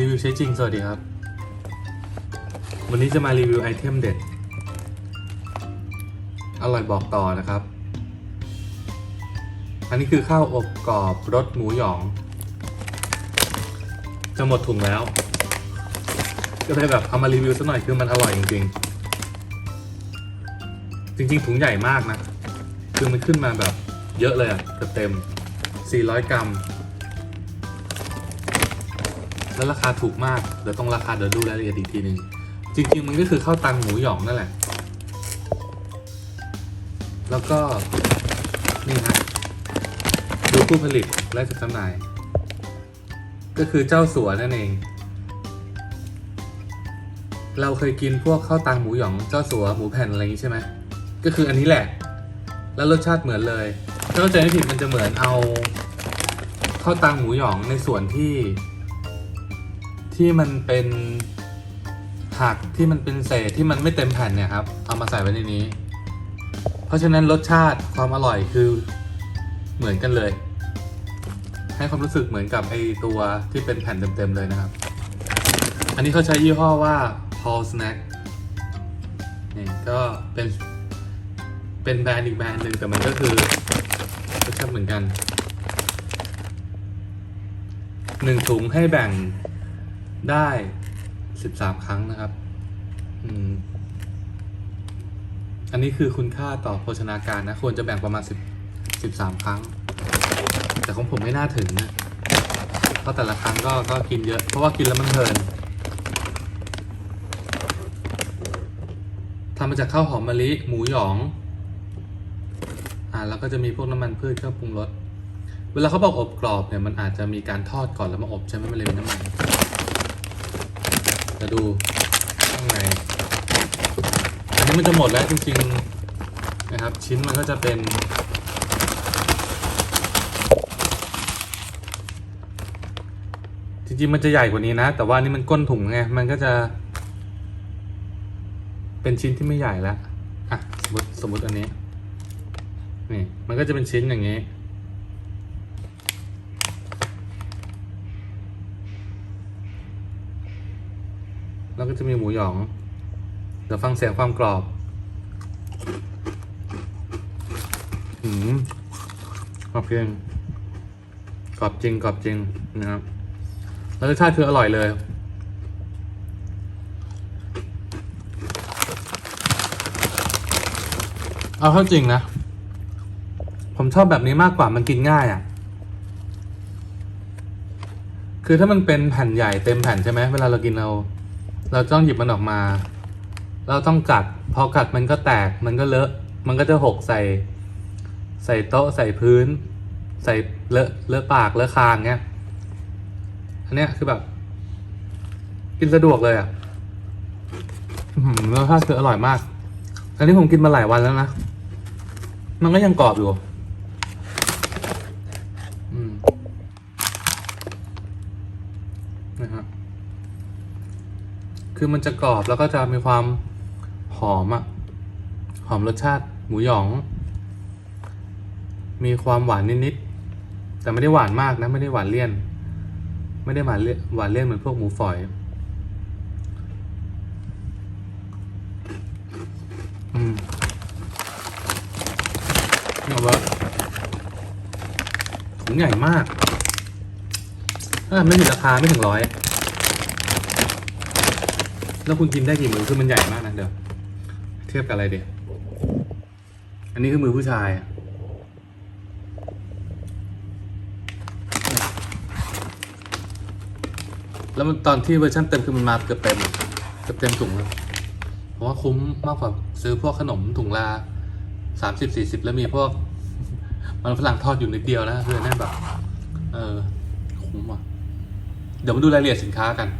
รีวิวใช้จริง สวัสดีครับ วันนี้จะมารีวิวไอเทมเด็ด อร่อยบอกต่อนะครับ อันนี้คือข้าวอบกรอบรสหมูหยอง จะหมดถุงแล้ว ก็เลยแบบเอามารีวิวสักหน่อยคือมันอร่อยจริง ๆ จริง ๆ ถุงใหญ่มากนะ คือมันขึ้นมาแบบเยอะเลยอะเต็ม 400 กรัม แล้วราคาถูกมาก เดี๋ยวต้องราคาเดี๋ยวดูรายละเอียดอีกทีหนึ่งจริง ๆ มันก็คือข้าวตังหมูหยองนั่นแหละ แล้วก็ นี่ฮะดูผู้ผลิตและจัดจำหน่าย ก็คือเจ้าสัวนั่นเอง เราเคยกินพวกข้าวตังหมูหยองเจ้าสัวหมูแผ่นอะไรอย่างนี้ใช่ไหมก็คืออันนี้แหละ แล้วรสชาติเหมือนเลยถ้าเข้าใจไม่ผิดมันจะเหมือนเอาข้าวตังหมูหยองในส่วนที่ ที่มันเป็นผักที่มันเป็นเศษที่มันไม่เต็มแผ่นเนี่ยครับเอามาใส่ไว้ในนี้ เพราะฉะนั้นรสชาติความอร่อยคือเหมือนกันเลย ให้ความรู้สึกเหมือนกับไอตัวที่เป็นแผ่นเต็มๆเลยนะครับ อันนี้เขาใช้ยี่ห้อว่า Paul Snack นี่ก็เป็นเป็นแบรนด์อีกแบรนด์หนึ่งแต่มันก็คือรสชาติเหมือนกันหนึ่งถุงให้แบ่ง ได้สิบสามครั้งนะครับอืมอันนี้คือคุณค่าต่อโภชนาการนะ ควรจะแบ่งประมาณสิบสิบสามครั้ง แต่ของผมไม่น่าถึงนะเพราะแต่ละครั้งก็ก็กินเยอะ เพราะว่ากินแล้วมันเพลินทำมาจากข้าวหอมมะลิหมูหยองอ่าแล้วก็จะมีพวกน้ำมันพืชเครื่องปรุงรสเวลาเขาบอกอบกรอบเนี่ยมันอาจจะมีการทอดก่อนแล้วมาอบใช่ไหมมันเลยมีน้ำมัน จะดูข้างในอันนี้มันจะหมดแล้วจริงๆนะครับ ชิ้นมันก็จะเป็น จริงๆมันจะใหญ่กว่านี้นะ แต่ว่านนี่มันก้นถุงไงมันก็จะ เป็นชิ้นที่ไม่ใหญ่แล้วอะสมมติสมมติอันนี้นี่มันก็จะเป็นชิ้นอย่างนี้ แล้ว ก็จะมีหมูหยอง เดี๋ยวฟังเสียงความกรอบหืมกรอบจริงกรอบจริงกรอบจริงนะครับแล้วรสชาติคืออร่อยเลยเอาเข้าจริงนะ ผมชอบแบบนี้มากกว่ามันกินง่ายอะ่ะ คือถ้ามันเป็นแผ่นใหญ่เต็มแผ่นใช่ไหมเวลาเรากินเรา เราต้องหยิบมันออกมา เราต้องกัด พอกัดมันก็แตก มันก็เลอะ มันก็จะหกใส่ ใส่โต๊ะ ใส่พื้น ใส่เลอะ เลอะปาก เลอะคางเงี้ย อันเนี้ยคือแบบ กินสะดวกเลยอะรสชาติคืออร่อยมาก อันนี้ผมกินมาหลายวันแล้วนะ มันก็ยังกรอบอยู่ อืมนะครับ คือมันจะกรอบแล้วก็จะมีความหอมอะหอมรสชาติหมูหยอง มีความหวานนิดๆแต่ไม่ได้หวานมากนะไม่ได้หวานเลี่ยน ไม่ได้หวานเลี่ยนหวานเลี่ยนเหมือนพวกหมูฝอยอืมเอาว่าถุงใหญ่มากถ้าไม่ถึงราคาไม่ถึงร้อย แล้วคุณกินได้กี่มือคือมันใหญ่มากนะเดี๋ยวเทียบกับอะไรเดียอันนี้คือมือผู้ชายอะแล้วมันตอนที่เวอร์ชันเต็มคือมันมาเกือบเต็มเกือบเต็มถุงเลยผมว่าคุ้มมากกว่าซื้อพวกขนมถุงละสามสิบสี่สิบแล้วมีพวก มันฝรั่งทอดอยู่นิดเดียวนะคือแน่นแบบ เออ คุ้มอะ เดี๋ยวมาดูรายละเอียดสินค้ากัน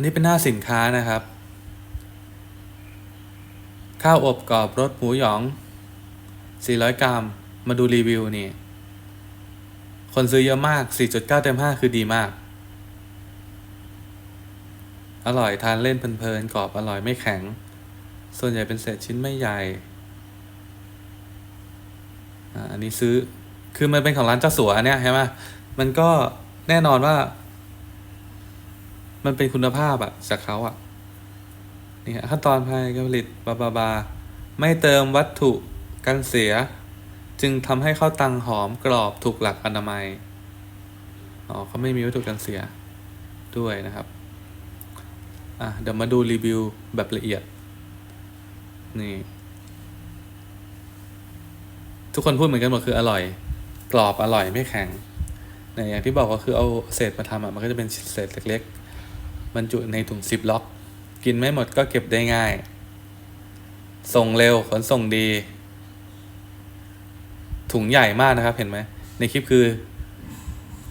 นนี้เป็นหน้าสินค้านะครับ ข้าวอบกรอบรสหมูหยอง 400 กรัม มาดูรีวิวนี่ คนซื้อเยอะมาก 4.9 เต็ม 5 คือดีมาก อร่อยทานเล่นเพลินๆกรอบอร่อยไม่แข็ง ส่วนใหญ่เป็นเศษชิ้นไม่ใหญ่อันนี้ซื้อ คือมันเป็นของร้านเจ้าสัวเนี่ยใช่ไหมมันก็แน่นอนว่า มันเป็นคุณภาพอะจากเขาอะนี่ฮะขั้นตอนภายในการผลิตบาบาบาไม่เติมวัตถุกันเสีย จึงทำให้ข้าวตังหอมกรอบถูกหลักอนามัยอ๋อเขาไม่มีวัตถุกันเสียด้วยนะครับอะเดี๋ยวมาดูรีวิวแบบละเอียด นี่ ทุกคนพูดเหมือนกันหมดคืออร่อย กรอบอร่อยไม่แข็งเนี่ยอย่างที่บอกก็คือเอาเศษมาทำอะมันก็จะเป็นเศษเล็กๆ บรรจุในถุงซิปล็อก กินไม่หมดก็เก็บได้ง่าย ส่งเร็วขนส่งดี ถุงใหญ่มากนะครับเห็นไหม ในคลิปคือ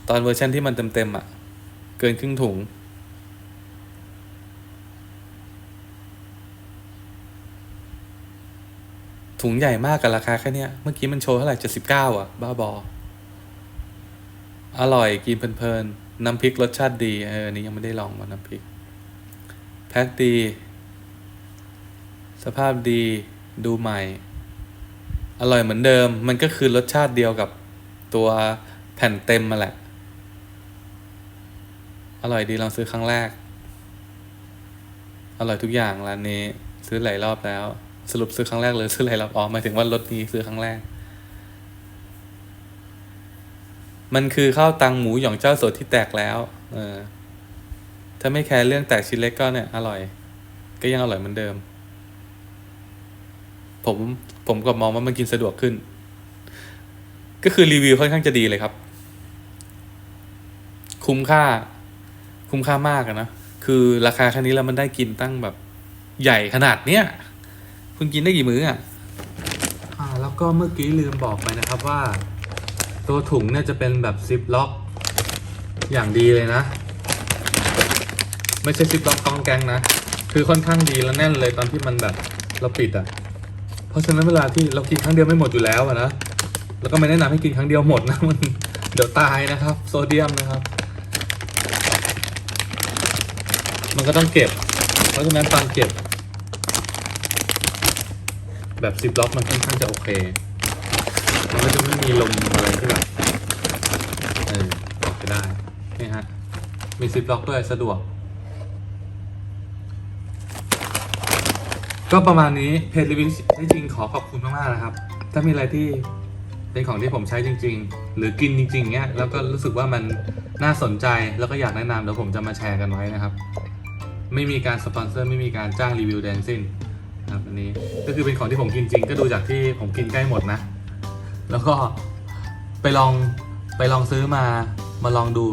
ตอนเวอร์ชันที่มันเต็มๆอะ เกินครึ่งถุง ถุงใหญ่มากกับราคาแค่เนี้ยเมื่อกี้มันโชว์เท่าไหร่เจ็ดสิบเก้าอะ บ้าบอ อร่อยกินเพลินๆ น้ำพริกรสชาติดี เอออันนี้ยังไม่ได้ลองว่าน้ำพริก แพ็คดี สภาพดีดูใหม่ อร่อยเหมือนเดิม มันก็คือรสชาติเดียวกับตัวแผ่นเต็มมาแหละ อร่อยดีลองซื้อครั้งแรก อร่อยทุกอย่างร้านนี้ ซื้อหลายรอบแล้ว สรุปซื้อครั้งแรกเลยซื้อหลายรอบอ๋อหมายถึงว่ารถนี้ซื้อครั้งแรก มันคือข้าวตังหมูหยองเจ้าสดที่แตกแล้ว เออ ถ้าไม่แคร์เรื่องแตกชิ้นเล็กก็เนี่ย อร่อย ก็ยังอร่อยเหมือนเดิม ผมผมก็มองว่ามันกินสะดวกขึ้น ก็คือรีวิวค่อนข้างจะดีเลยครับ คุ้มค่า คุ้มค่ามากอะนะคือราคาแค่นี้แล้วมันได้กินตั้งแบบใหญ่ขนาดเนี้ยคุณกินได้กี่มื้ออะอ่าแล้วก็เมื่อกี้ลืมบอกไปนะครับว่า ตัวถุงเนี่ยจะเป็นแบบซิปล็อกอย่างดีเลยนะ ไม่ใช่ซิปล็อกกองแกงนะ คือค่อนข้างดีแล้วแน่นเลยตอนที่มันแบบเราปิดอะ เพราะฉะนั้นเวลาที่เรากินครั้งเดียวไม่หมดอยู่แล้วนะ แล้วก็ไม่แนะนำให้กินครั้งเดียวหมดนะมันเดี๋ยวตายนะครับ โซเดียมนะครับ มันก็ต้องเก็บ เพราะฉะนั้นตอนเก็บ แบบซิปล็อกมันค่อนข้างจะโอเค มันก็จะไม่มีลมอะไรที่แบบเออออกไปได้นี่ฮะ มีซิปล็อกด้วยสะดวก ก็ประมาณนี้เพจรีวิวที่จริงขอขอบคุณมากๆนะครับ ถ้ามีอะไรที่เป็นของที่ผมใช้จริง ๆ หรือกินจริงๆเนี้ยแล้วก็รู้สึกว่ามันน่าสนใจแล้วก็อยากแนะนำเดี๋ยวผมจะมาแชร์กันไว้นะครับ ไม่มีการสปอนเซอร์ไม่มีการจ้างรีวิวแดงสิ้นนะครับอันนี้ก็คือเป็นของที่ผมกินจริงก็ดูจากที่ผมกินใกล้หมดนะ แล้วก็ไปลองไปลองซื้อมามาลองดู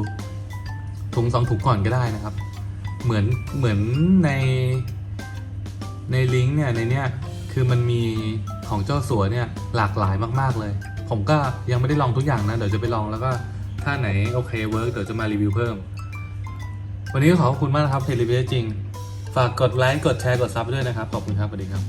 ถุงสองถุงก่อนก็ได้นะครับ เหมือนเหมือนในในลิงก์เนี่ยในเนี้ยคือมันมีของเจ้าสัวเนี่ยหลากหลายมาก ๆ เลย ผมก็ยังไม่ได้ลองทุกอย่างนะ เดี๋ยวจะไปลองแล้วก็ถ้าไหนโอเคเวิร์กเดี๋ยวจะมารีวิวเพิ่ม วันนี้ก็ขอบคุณมากนะครับเพจรีวิวจริง ฝากกดไลค์กดแชร์กดซับด้วยนะครับ ขอบคุณครับสวัสดีครับ